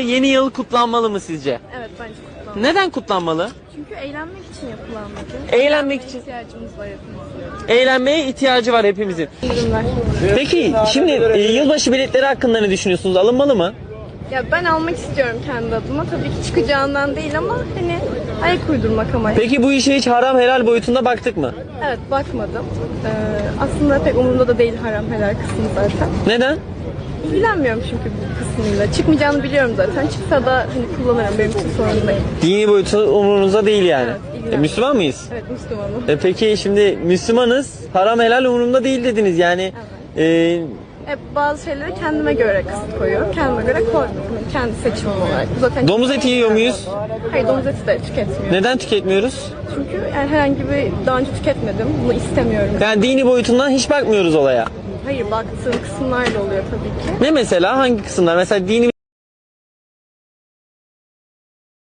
Yeni yıl kutlanmalı mı sizce? Evet bence kutlanmalı. Neden kutlanmalı? Çünkü eğlenmek için yapılan bir gün. Eğlenmek için. ihtiyacımız var hepimizin. Eğlenmeye ihtiyacı var hepimizin. Peki şimdi e, yılbaşı biletleri hakkında ne düşünüyorsunuz? Alınmalı mı? Ya ben almak istiyorum kendi adıma. Tabii ki çıkacağından değil ama hani ayak uydurmak amacı. Peki bu işe hiç haram helal boyutunda baktık mı? Evet bakmadım. Ee, aslında pek umurumda da değil haram helal kısmı zaten. Neden? İlgilenmiyorum çünkü bu kısmıyla. Çıkmayacağını biliyorum zaten. Çıksa da hani kullanırım benim için sorun değil. Dini boyutu umurunuzda değil yani. Evet, E. Müslüman mıyız? Evet Müslümanım. E peki şimdi Müslümanız, haram helal umurumda değil dediniz yani. E, Hep bazı şeyleri kendime göre kısıt koyuyorum. Kendime göre koymuyorum. Yani kendi seçimim olarak. Zaten domuz eti yiyor muyuz? Hayır domuz eti de tüketmiyorum. Neden tüketmiyoruz? Çünkü yani herhangi bir daha önce tüketmedim. Bunu istemiyorum. Yani dini boyutundan hiç bakmıyoruz olaya. Hayır baktığım kısımlar da oluyor tabii ki. Ne mesela? Hangi kısımlar? Mesela dini